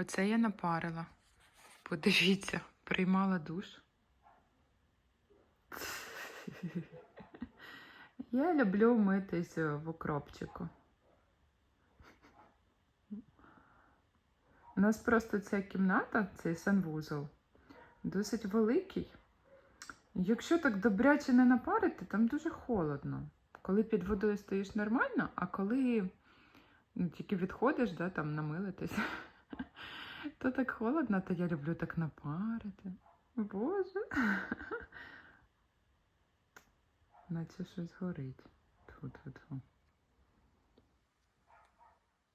Оце я напарила. Подивіться, приймала душ. Я люблю митись в укропчику. У нас просто ця кімната, цей санвузол, досить великий. Якщо так добряче не напарити, там дуже холодно. Коли під водою стоїш нормально, а коли ну, тільки відходиш, да, там намилитись, то так холодно, то я люблю так напарити. Боже. Наче щось горить. Тьфу-тьфу-тьфу.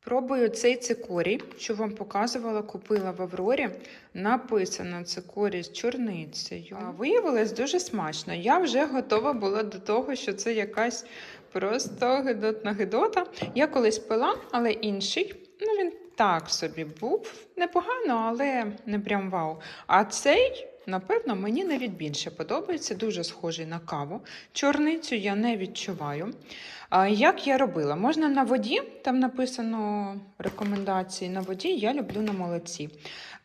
Пробую цей цикорій, що вам показувала, купила в Аврорі. Написано цикорій з чорницею. А Виявилось дуже смачно. Я вже готова була до того, що це якась просто гидотна гидота. Я колись пила, але інший. Ну, він так собі був. Непогано, але не прям вау. А цей. Напевно, мені навіть більше подобається, дуже схожий на каву. Чорницю я не відчуваю. Як я робила? Можна на воді, там написано рекомендації на воді, я люблю на молоці.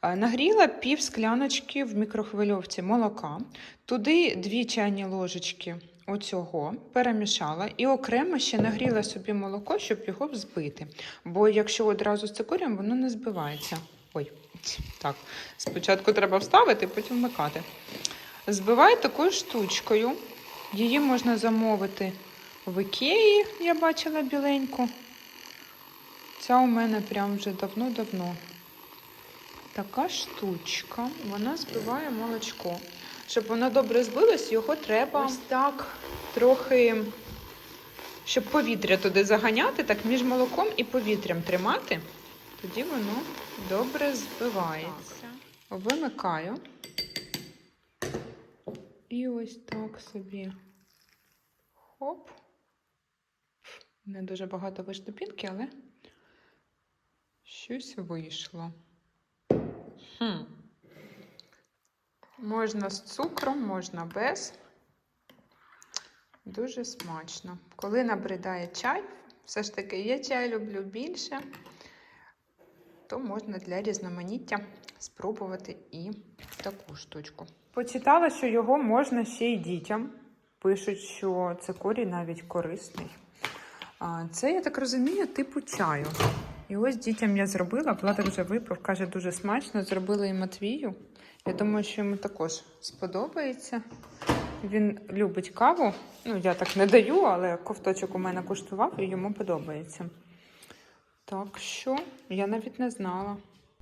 Нагріла пів скляночки в мікрохвильовці молока, туди дві чайні ложечки оцього перемішала і окремо ще нагріла собі молоко, щоб його взбити. Бо якщо одразу з цикорієм, воно не збивається. Ой, так, спочатку треба вставити, потім вмикати. Збиваю такою штучкою. Її можна замовити в Ікеї, я бачила біленьку. Ця у мене прям вже давно-давно. Така штучка, вона збиває молочко. Щоб воно добре збилось, його треба ось так трохи, щоб повітря туди заганяти, так між молоком і повітрям тримати. Тоді воно добре збивається. Вимикаю. І ось так собі. Хоп. Не дуже багато вийшло пінки, але щось вийшло. Хм. Можна з цукром, можна без. Дуже смачно. Коли набридає чай, все ж таки я чай люблю більше, то можна для різноманіття спробувати і таку штучку. Почитала, що його можна ще й дітям. Пишуть, що цикорій навіть корисний. Це, я так розумію, типу чаю. І ось дітям я зробила, Владик вже випив, каже, дуже смачно. Зробила і Матвію. Я думаю, що йому також сподобається. Він любить каву. Ну, я так не даю, але ковточок у мене куштував і йому подобається. Так що я навіть не знала.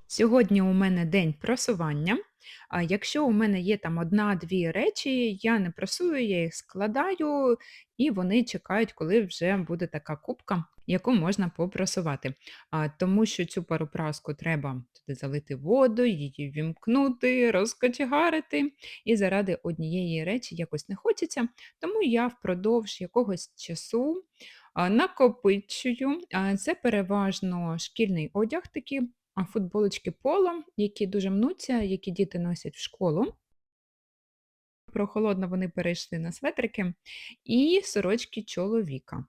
Сьогодні у мене день просування. А якщо у мене є там одна-дві речі, я не прасую, я їх складаю, і вони чекають, коли вже буде така кубка, яку можна попрасувати. А, тому що цю паропраску треба туди залити воду, її вімкнути, розкочегарити. І заради однієї речі якось не хочеться. Тому я впродовж якогось часу накопичую. Це переважно шкільний одяг, такі футболочки поло, які дуже мнуться, які діти носять в школу. Прохолодно вони перейшли на светрики і сорочки чоловіка.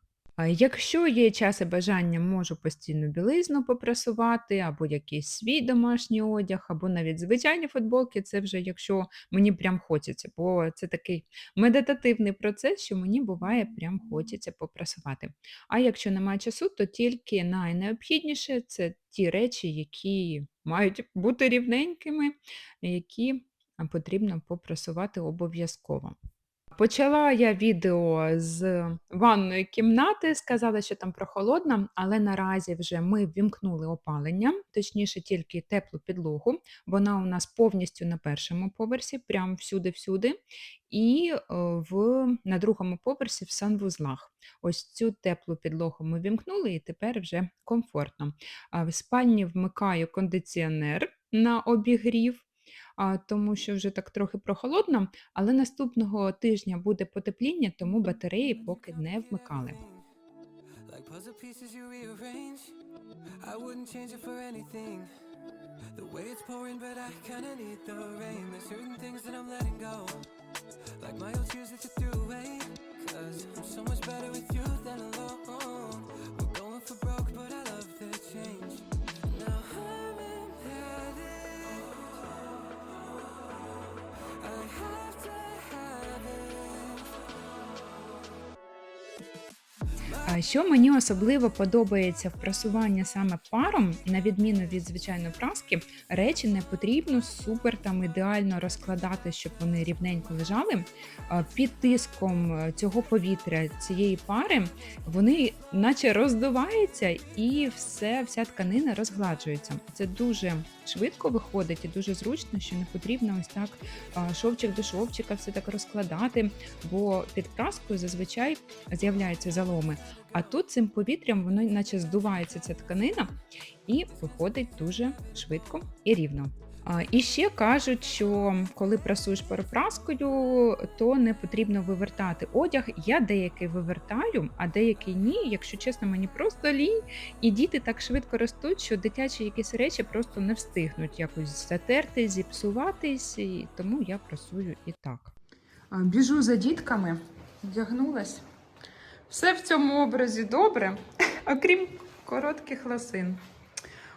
Якщо є час і бажання, можу постійну білизну попрасувати, або якийсь свій домашній одяг, або навіть звичайні футболки, це вже якщо мені прям хочеться, бо це такий медитативний процес, що мені буває прям хочеться попрасувати. А якщо немає часу, то тільки найнеобхідніше це ті речі, які мають бути рівненькими, які потрібно попрасувати обов'язково. Почала я відео з ванної кімнати, сказала, що там прохолодно, але наразі вже ми ввімкнули опалення, точніше, тільки теплу підлогу. Вона у нас повністю на першому поверсі, прям всюди-всюди, і е, в, на другому поверсі в санвузлах. Ось цю теплу підлогу ми вімкнули, і тепер вже комфортно. В спальні вмикаю кондиціонер на обігрів тому що вже так трохи прохолодно, але наступного тижня буде потепління, тому батареї поки не вмикали. Like puzzle pieces you rearrange. I wouldn't change it for anything. The way it's pouring, but I kinda need the rain. There's certain things that I'm letting go. Like my old shoes that you threw away. Cause I'm so much better with you than alone. We're going for broke, but I love the change. heart. Що мені особливо подобається в прасуванні саме паром, на відміну від звичайної праски, речі не потрібно супер там ідеально розкладати, щоб вони рівненько лежали. Під тиском е, цього повітря, цієї пари, вони наче роздуваються і все, вся тканина розгладжується. Це дуже швидко виходить і дуже зручно, що не потрібно ось так шовчик до шовчика все так розкладати, бо під праскою зазвичай з'являються заломи. А тут цим повітрям воно наче здувається ця тканина і виходить дуже швидко і рівно. І ще кажуть, що коли прасуєш паропраскою, то не потрібно вивертати одяг. Я деякий вивертаю, а деякий ні. Якщо чесно, мені просто лінь, і діти так швидко ростуть, що дитячі якісь речі просто не встигнуть якось затерти, зіпсуватись, і тому я прасую і так. Біжу за дітками, вдягнулась. Все в цьому образі добре, окрім коротких ласин.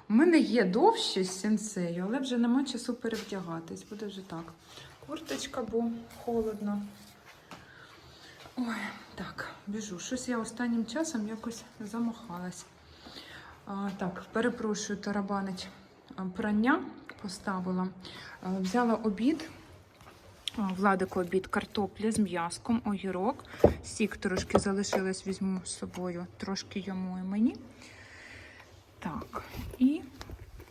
У мене є довші з сенсею, але вже нема часу перевдягатись. Буде вже так. Курточка, бо холодно. Ой, так, біжу. Щось я останнім часом якось замахалась. А, так, перепрошую, тарабанить прання поставила. А, взяла обід. Владику обід картопля з м'язком, огірок. Сік трошки залишилось, візьму з собою, трошки йому і мені. Так, і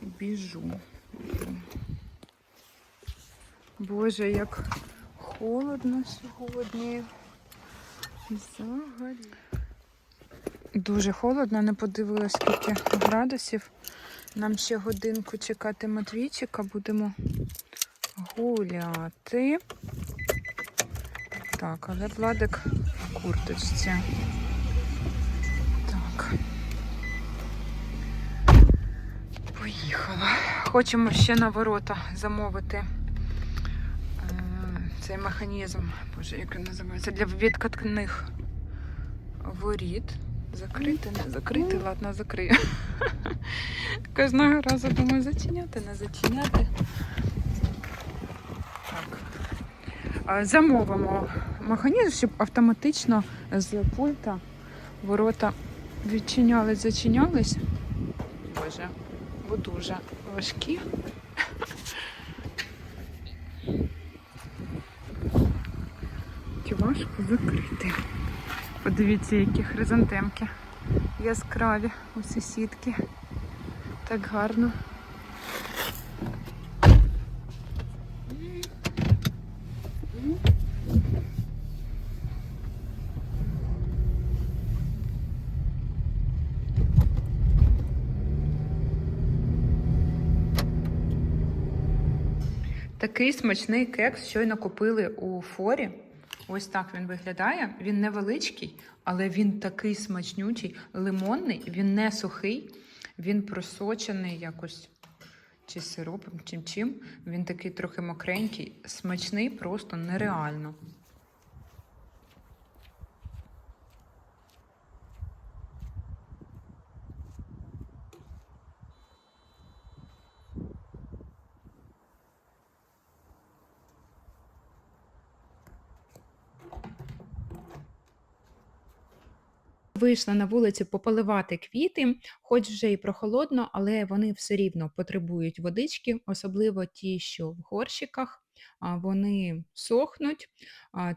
біжу. Боже, як холодно сьогодні. Взагалі. Дуже холодно, не подивилась, скільки градусів. Нам ще годинку чекати Матвійчика, будемо гуляти. Так, але Владик в курточці. Так. Поїхала. Хочемо ще на ворота замовити е, цей механізм, боже, як він називається, для відкатних воріт. Закрити, не закрити, ладно, закрию. Кожного разу думаю, зачиняти, не зачиняти. Так. А, Замовимо механізм, щоб автоматично з пульта ворота відчинялись, зачинялись. Боже, бо дуже важкі. Чи важко закрити. Подивіться, які хризантемки яскраві у сусідки. Так гарно. Такий смачний кекс щойно купили у форі. Ось так він виглядає. Він невеличкий, але він такий смачнючий, лимонний, він не сухий, він просочений якось чи сиропом, чим чим. Він такий трохи мокренький, смачний, просто нереально. Вийшла на вулицю пополивати квіти, хоч вже і прохолодно, але вони все рівно потребують водички, особливо ті, що в горщиках. Вони сохнуть,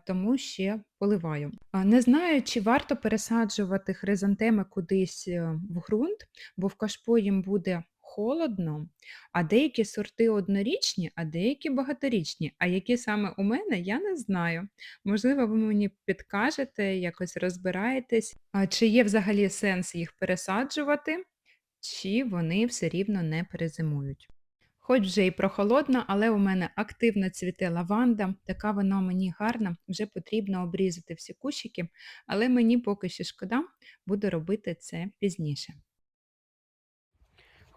тому ще поливаю. Не знаю, чи варто пересаджувати хризантеми кудись е, в ґрунт, бо в кашпо їм буде холодно, а деякі сорти однорічні, а деякі багаторічні. А які саме у мене, я не знаю. Можливо, ви мені підкажете, якось розбираєтесь, чи є взагалі сенс їх пересаджувати, чи вони все рівно не перезимують. Хоч вже і прохолодно, але у мене активно цвіте лаванда, така вона мені гарна, вже потрібно обрізати всі кущики, але мені поки що шкода, буду робити це пізніше.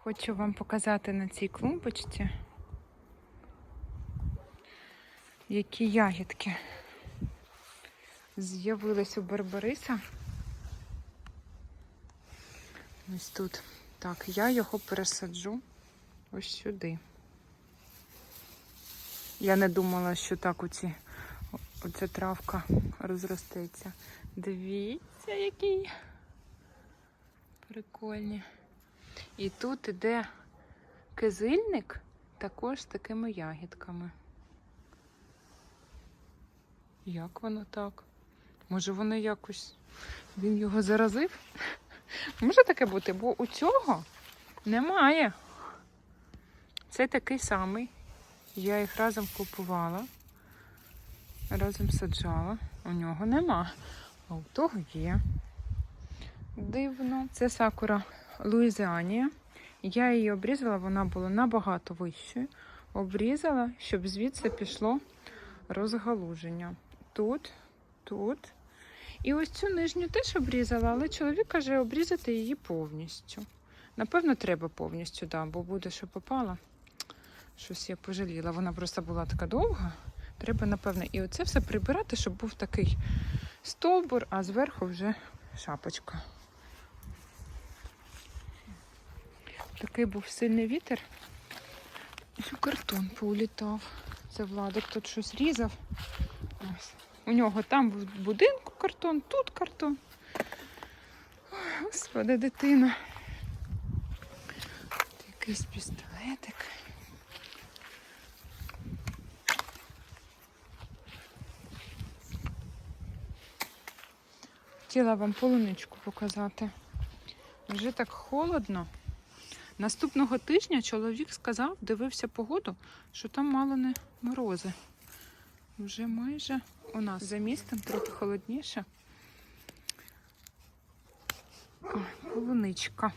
Хочу вам показати на цій клумбочці, які ягідки з'явились у Барбариса. Ось тут. Так, я його пересаджу ось сюди. Я не думала, що так оці, оця травка розростеться. Дивіться, який Прикольні. І тут іде кизильник також з такими ягідками. Як воно так? Може воно якось він його заразив? Може таке бути, бо у цього немає. Це такий самий. Я їх разом купувала, разом саджала. У нього нема. А у того є. Дивно. Це сакура Луїзіанія. Я її обрізала, вона була набагато вищою. Обрізала, щоб звідси пішло розгалуження. Тут, тут. І ось цю нижню теж обрізала, але чоловік каже обрізати її повністю. Напевно, треба повністю, да, бо буде, що попало. Щось я пожаліла. Вона просто була така довга. Треба, напевно, і оце все прибирати, щоб був такий стовбур, а зверху вже шапочка. Такий був сильний вітер. І картон поулітав. Це Владик тут щось різав. Ось. У нього там в будинку картон, тут картон. Господи, дитина. Якийсь пістолетик. Хотіла вам полуничку показати. Вже так холодно. Наступного тижня чоловік сказав, дивився погоду, що там мало не морози. Вже майже у нас за містом трохи холодніше. Полуничка.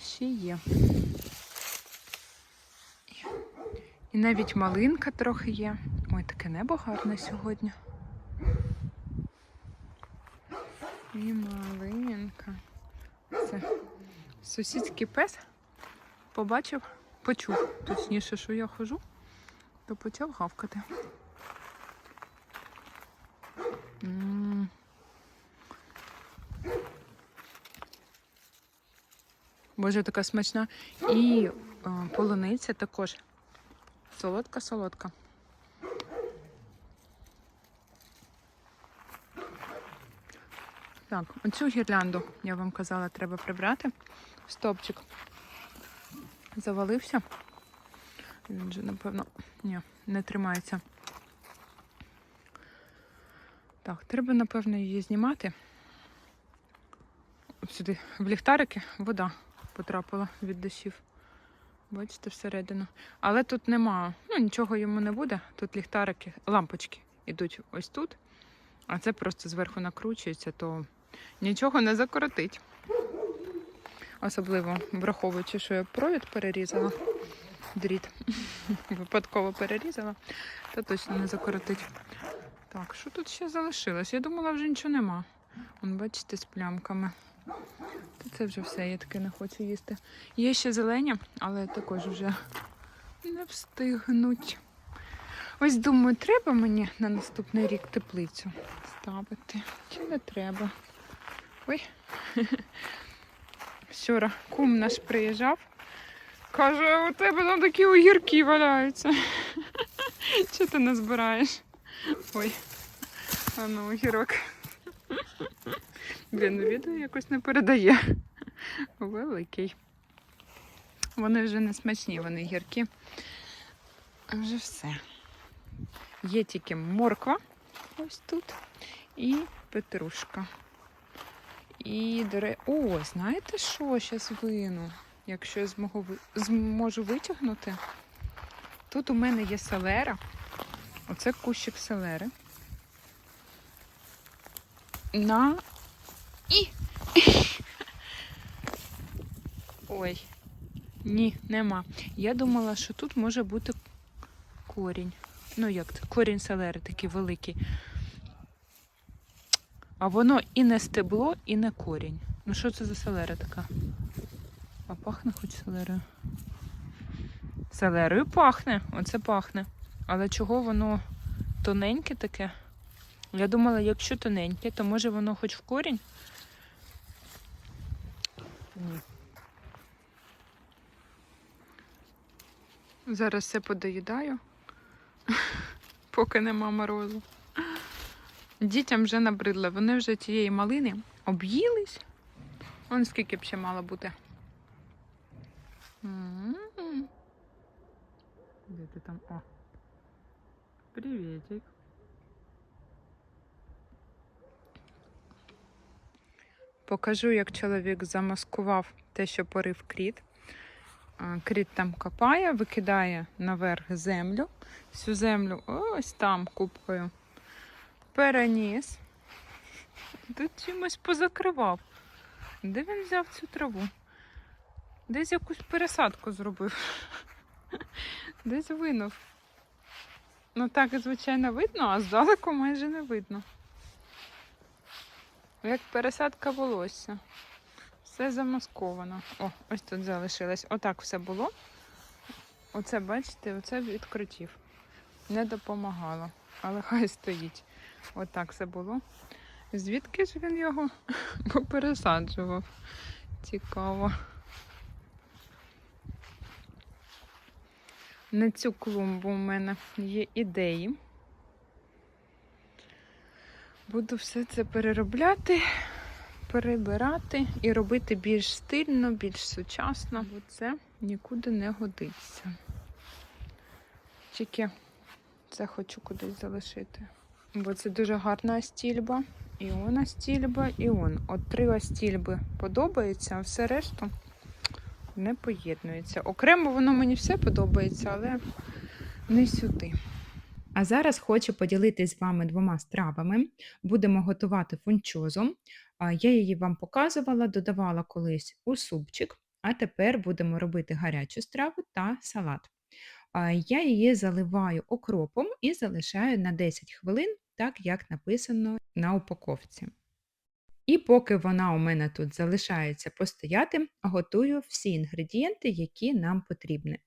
Ще є. І навіть малинка трохи є. Ой, таке небо гарне сьогодні. І малинка. Це сусідський пес побачив, почув, точніше, що я хожу, то почав гавкати. Боже, така смачна. І е, полуниця також солодка-солодка. Так, оцю гірлянду, я вам казала, треба прибрати. Стопчик завалився. Він вже, напевно, ні, не тримається. Так, треба, напевно, її знімати. Сюди в ліхтарики вода потрапила від дощів. Бачите, всередину. Але тут нема, ну нічого йому не буде. Тут ліхтарики, лампочки йдуть ось тут, а це просто зверху накручується, то нічого не закоротить. Особливо враховуючи, що я провід перерізала, дріт випадково перерізала, то точно не закоротить. Так, що тут ще залишилось? Я думала, вже нічого нема. Вон, бачите, з плямками. Та це вже все, я таке не хочу їсти. Є ще зелені, але також вже не встигнуть. Ось думаю, треба мені на наступний рік теплицю ставити. Чи не треба? Ой. Вчора кум наш приїжджав. Каже, у тебе там такі огірки валяються. Чого ти не збираєш? Ой, а ну огірок. Блін, відео якось не передає. Великий. Вони вже не смачні, вони гіркі. А вже все. Є тільки морква ось тут і петрушка. І доре... О, знаєте що? Зараз вину, якщо я змогу, зможу витягнути. Тут у мене є селера. Оце кущик селери. На і. Ой. Ні, нема. Я думала, що тут може бути корінь. Ну, як це? Корінь селери такий великий. А воно і не стебло, і не корінь. Ну що це за селера така? А пахне хоч селерою. Селерою пахне, оце пахне. Але чого воно тоненьке таке? Я думала, якщо тоненьке, то може воно хоч в корінь? Ні. Зараз все подоїдаю, поки нема морозу. Дітям вже набридло. Вони вже тієї малини Об'їлись. Вон скільки б ще мало бути. М. Де ти там? О. Привітик. Покажу, як чоловік замаскував те, що порив кріт. Кріт там копає, викидає наверх землю. Всю землю ось там купкою переніс. Тут чимось позакривав. Де він взяв цю траву? Десь якусь пересадку зробив. Десь винув. Ну так, звичайно, видно, а здалеку майже не видно. Як пересадка волосся. Все замасковано. О, ось тут залишилось. Отак все було. Оце, бачите, оце відкрутів. Не допомагало. Але хай стоїть. Отак все було. Звідки ж він його попересаджував? Цікаво. На цю клумбу у мене є ідеї. Буду все це переробляти, перебирати і робити більш стильно, більш сучасно, бо це нікуди не годиться. Тільки це хочу кудись залишити. Бо це дуже гарна стільба. І вона стільба, і он. От три остільби подобається, а все решту не поєднується. Окремо воно мені все подобається, але не сюди. А зараз хочу поділитися з вами двома стравами. Будемо готувати фунчозу. Я її вам показувала, додавала колись у супчик, а тепер будемо робити гарячу страву та салат. Я її заливаю окропом і залишаю на 10 хвилин, так як написано на упаковці. І поки вона у мене тут залишається постояти, готую всі інгредієнти, які нам потрібні.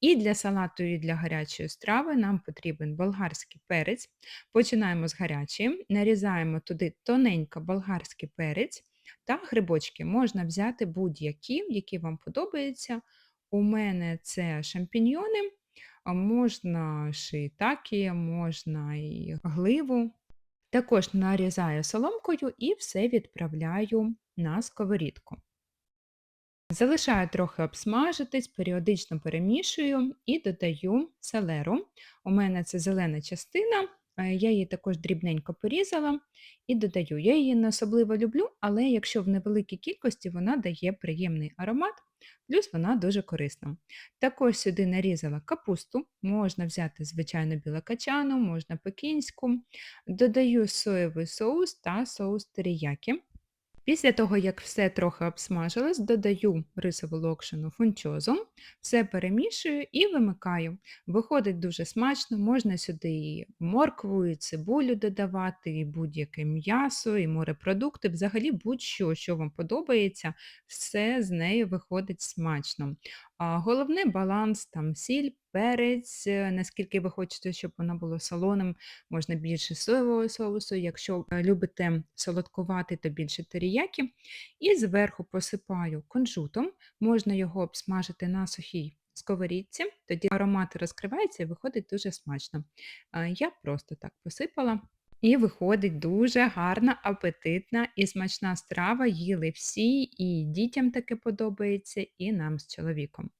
І для салату, і для гарячої страви нам потрібен болгарський перець. Починаємо з гарячої, нарізаємо туди тоненько болгарський перець та грибочки. Можна взяти будь-які, які вам подобаються. У мене це шампіньйони, можна шиїтакі, можна і гливу. Також нарізаю соломкою і все відправляю на сковорідку. Залишаю трохи обсмажитись, періодично перемішую і додаю селеру. У мене це зелена частина, я її також дрібненько порізала і додаю. Я її не особливо люблю, але якщо в невеликій кількості вона дає приємний аромат, плюс вона дуже корисна. Також сюди нарізала капусту, можна взяти звичайно білокачану, можна пекінську. Додаю соєвий соус та соус теріякі. Після того, як все трохи обсмажилось, додаю рисову локшину фунчозу, все перемішую і вимикаю. Виходить дуже смачно, можна сюди і моркву, і цибулю додавати, і будь-яке м'ясо, і морепродукти, взагалі будь-що, що вам подобається, все з нею виходить смачно. А головне баланс, там сіль, перець, е, наскільки ви хочете, щоб воно було солоним, можна більше соєвого соусу, якщо е, любите солодкувати, то більше теріякі. І зверху посипаю кунжутом, можна його обсмажити на сухій сковорідці, тоді аромат розкривається і виходить дуже смачно. Я просто так посипала. І виходить дуже гарна, апетитна і смачна страва. Їли всі, і дітям таке подобається, і нам з чоловіком.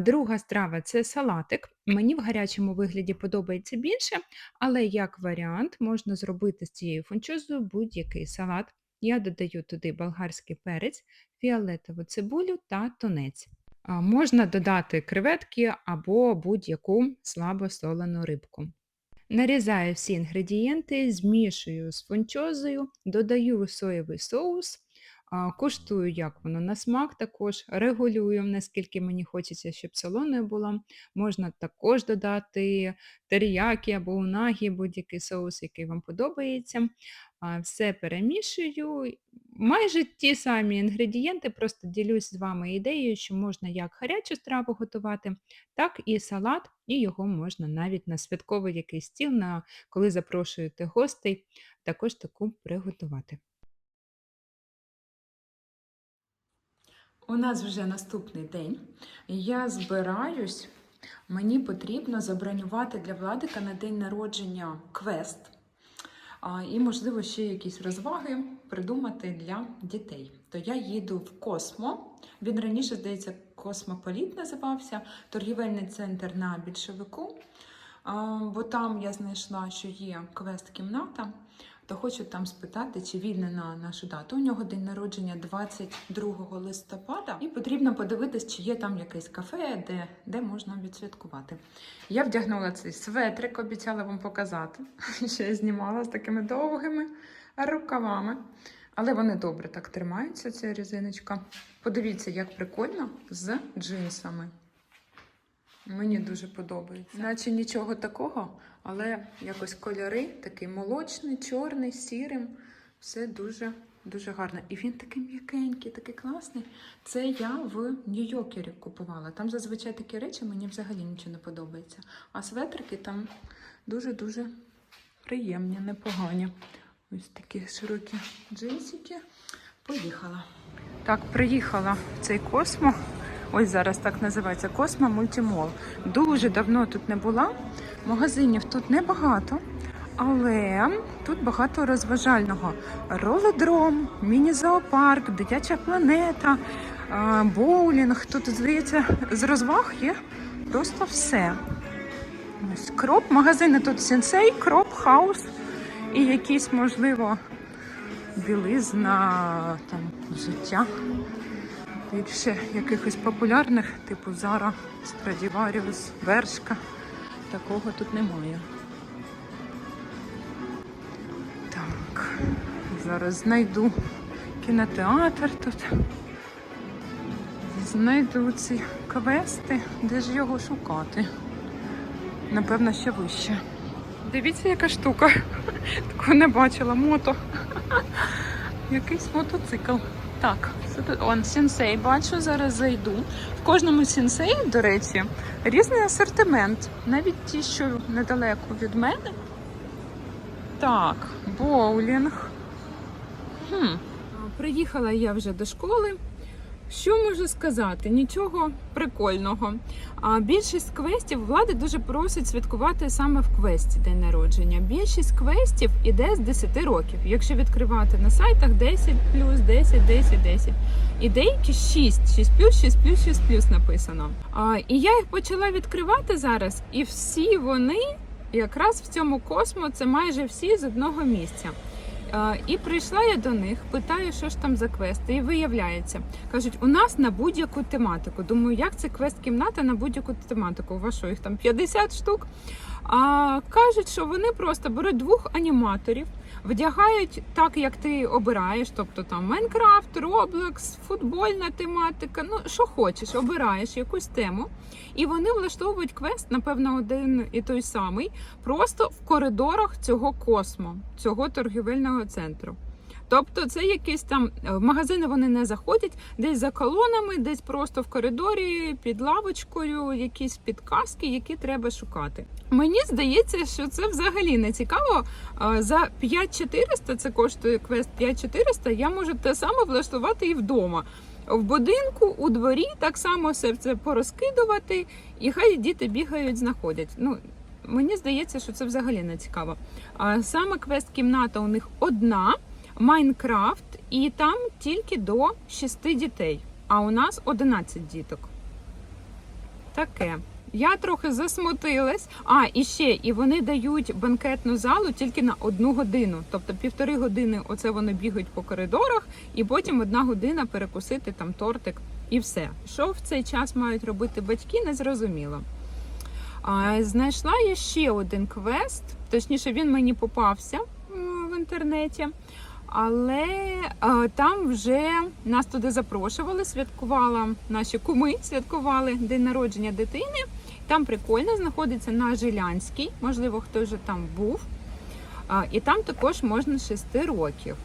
Друга страва це салатик. Мені в гарячому вигляді подобається більше, але як варіант можна зробити з цією фунчозою будь-який салат. Я додаю туди болгарський перець, фіолетову цибулю та тунець. Можна додати креветки або будь-яку слабосолену рибку. Нарізаю всі інгредієнти, змішую з фунчозою, додаю соєвий соус, а, куштую, як воно на смак, також регулюю, наскільки мені хочеться, щоб солоною було. Можна також додати теріякі або унагі, будь-який соус, який вам подобається. Все перемішую. Майже ті самі інгредієнти, просто ділюсь з вами ідеєю, що можна як гарячу страву готувати, так і салат, і його можна навіть на святковий якийсь стіл, на коли запрошуєте гостей, також таку приготувати. У нас вже наступний день. Я збираюсь. Мені потрібно забронювати для Владика на день народження квест. І, можливо, ще якісь розваги придумати для дітей. То я їду в Космо. Він раніше, здається, Космополіт називався, торгівельний центр на більшовику. Бо там я знайшла, що є квест-кімната, то хочу там спитати, чи вільне на нашу дату. У нього день народження 22 листопада, і потрібно подивитись, чи є там якесь кафе, де, де можна відсвяткувати. Я вдягнула цей светрик, обіцяла вам показати. Ще я знімала з такими довгими рукавами. Але вони добре так тримаються, ця різиночка. Подивіться, як прикольно з джинсами. Мені дуже подобається. Наче нічого такого, але якось кольори, такий молочний, чорний, сірим. Все дуже дуже гарно. І він такий м'якенький, такий класний. Це я в Нью-Йоркері купувала. Там зазвичай такі речі мені взагалі нічого не подобається. А светрики там дуже-дуже приємні, непогані. Ось такі широкі джинсики. Поїхала. Так, приїхала в цей космо. Ось зараз так називається Космо Мультимол. Дуже давно тут не була. Магазинів тут небагато, але тут багато розважального. Ролодром, міні-зоопарк, дитяча планета, боулінг. Тут, здається, з розваг є просто все. Ось кроп, магазини тут сенсей, кроп, хаус і якісь, можливо, білизна, там, життя. Більше якихось популярних, типу Зара, Stradivarius, Бершка. Такого тут немає. Так, зараз знайду кінотеатр тут. Знайду ці квести, де ж його шукати. Напевно, ще вище. Дивіться, яка штука. Такого не бачила. Мото. Якийсь мотоцикл. Так, це тут он сінсей бачу, зараз зайду. В кожному сінсеї, до речі, різний асортимент. Навіть ті, що недалеко від мене. Так, боулінг. Хм. Приїхала я вже до школи. Що можу сказати? Нічого прикольного. А більшість квестів влади дуже просить святкувати саме в квесті день народження. Більшість квестів іде з 10 років. Якщо відкривати на сайтах 10 плюс, 10, 10, 10. І деякі 6, 6 плюс, 6 плюс, 6 плюс написано. А, і я їх почала відкривати зараз, і всі вони якраз в цьому космо це майже всі з одного місця. І прийшла я до них, питаю, що ж там за квести, і виявляється, кажуть, у нас на будь-яку тематику. Думаю, як це квест-кімната на будь-яку тематику? У вас що, їх там 50 штук. А кажуть, що вони просто беруть двох аніматорів, вдягають так, як ти обираєш, тобто там Майнкрафт, Роблокс, футбольна тематика. Ну що хочеш, обираєш якусь тему, і вони влаштовують квест, напевно, один і той самий, просто в коридорах цього космо, цього торгівельного центру. Тобто це якісь там е, в магазини вони не заходять, десь за колонами, десь просто в коридорі, під лавочкою, якісь підказки, які треба шукати. Мені здається, що це взагалі не цікаво. А, За 5400, це коштує квест 5400, я можу те саме влаштувати і вдома. В будинку, у дворі так само все це порозкидувати, і хай діти бігають, знаходять. Ну, мені здається, що це взагалі не цікаво. А саме квест-кімната у них одна. Майнкрафт, і там тільки до 6 дітей. А у нас 11 діток. Таке. Я трохи засмутилась. А, і ще, і вони дають банкетну залу тільки на одну годину. Тобто півтори години оце вони бігають по коридорах, і потім одна година перекусити там тортик і все. Що в цей час мають робити батьки, не зрозуміло. А, знайшла я ще один квест, точніше, він мені попався в інтернеті. Але а, там вже нас туди запрошували, святкувала наші куми, святкували день народження дитини. Там прикольно знаходиться на Жилянській, можливо, хто вже там був. А, і там також можна з 6 років.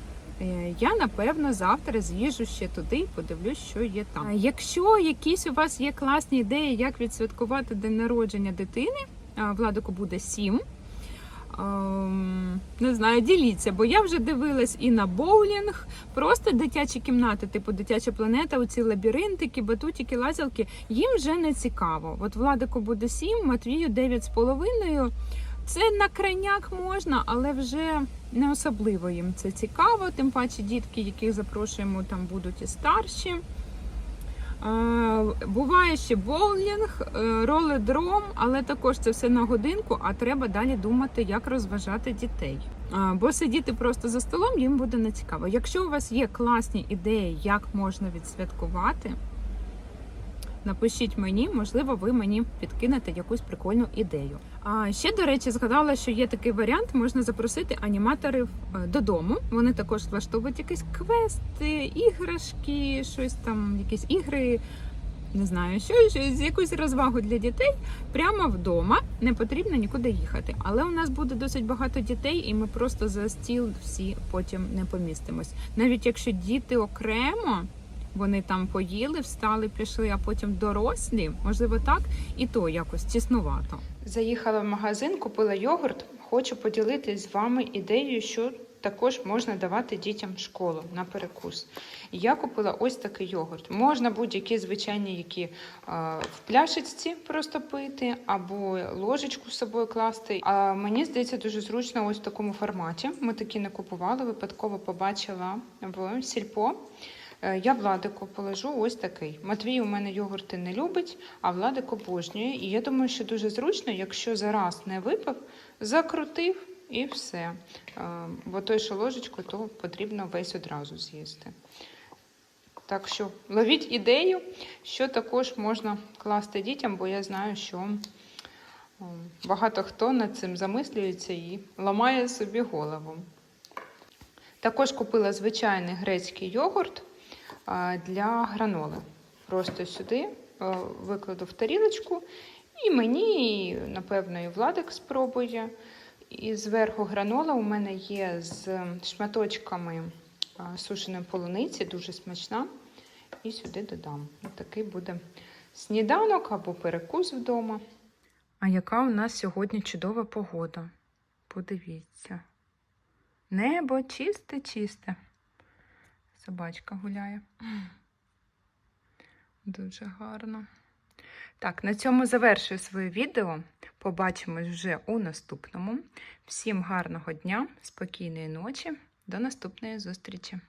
Е, Я напевно завтра з'їжджу ще туди і подивлюсь, що є там. Якщо якісь у вас є класні ідеї, як відсвяткувати день народження дитини, Владику буде 7. Не знаю, діліться, бо я вже дивилась і на боулінг, просто дитячі кімнати, типу дитяча планета, оці лабіринтики, батутики, лазілки, їм вже не цікаво. От Владику буде 7, Матвію 9,5. Це на крайняк можна, але вже не особливо їм це цікаво. Тим паче дітки, яких запрошуємо, там будуть і старші. Буває ще боулінг, е, роледром, але також це все на годинку, а треба далі думати, як розважати дітей. Бо сидіти просто за столом їм буде не цікаво. Якщо у вас є класні ідеї, як можна відсвяткувати, напишіть мені, можливо, ви мені підкинете якусь прикольну ідею. А ще, до речі, згадала, що є такий варіант, можна запросити аніматорів е, додому. Вони також влаштовують якісь квести, іграшки, щось там, якісь ігри. Не знаю, що, щось, якусь розвагу для дітей прямо вдома. Не потрібно нікуди їхати. Але у нас буде досить багато дітей, і ми просто за стіл всі потім не помістимось. Навіть якщо діти окремо, вони там поїли, встали, пішли, а потім дорослі, можливо, так, і то якось тіснувато. Заїхала в магазин, купила йогурт. Хочу поділитись з вами ідеєю, що також можна давати дітям в школу на перекус. Я купила ось такий йогурт. Можна будь-які звичайні, які е, в пляшечці просто пити, або ложечку з собою класти. А мені здається, дуже зручно ось в такому форматі. Ми такі не купували, випадково побачила в сільпо. Е, Я Владику положу ось такий. Матвій у мене йогурти не любить, а Владик обожнює. І я думаю, що дуже зручно, якщо зараз не випив, закрутив і все. Е, Бо той, що ложечку, то потрібно весь одразу з'їсти. Так що ловіть ідею, що також можна класти дітям, бо я знаю, що багато хто над цим замислюється і ламає собі голову. Також купила звичайний грецький йогурт для граноли. Просто сюди е, викладу в тарілочку, і мені, напевно, і Владик спробує. І зверху гранола у мене є з шматочками сушеної полуниці, дуже смачна. І сюди додам. Такий буде сніданок або перекус вдома. А яка у нас сьогодні чудова погода? Подивіться. Небо чисте, чисте. Собачка гуляє. Дуже гарно. Так, на цьому завершую своє відео. Побачимось вже у наступному. Всім гарного дня, спокійної ночі. До наступної зустрічі!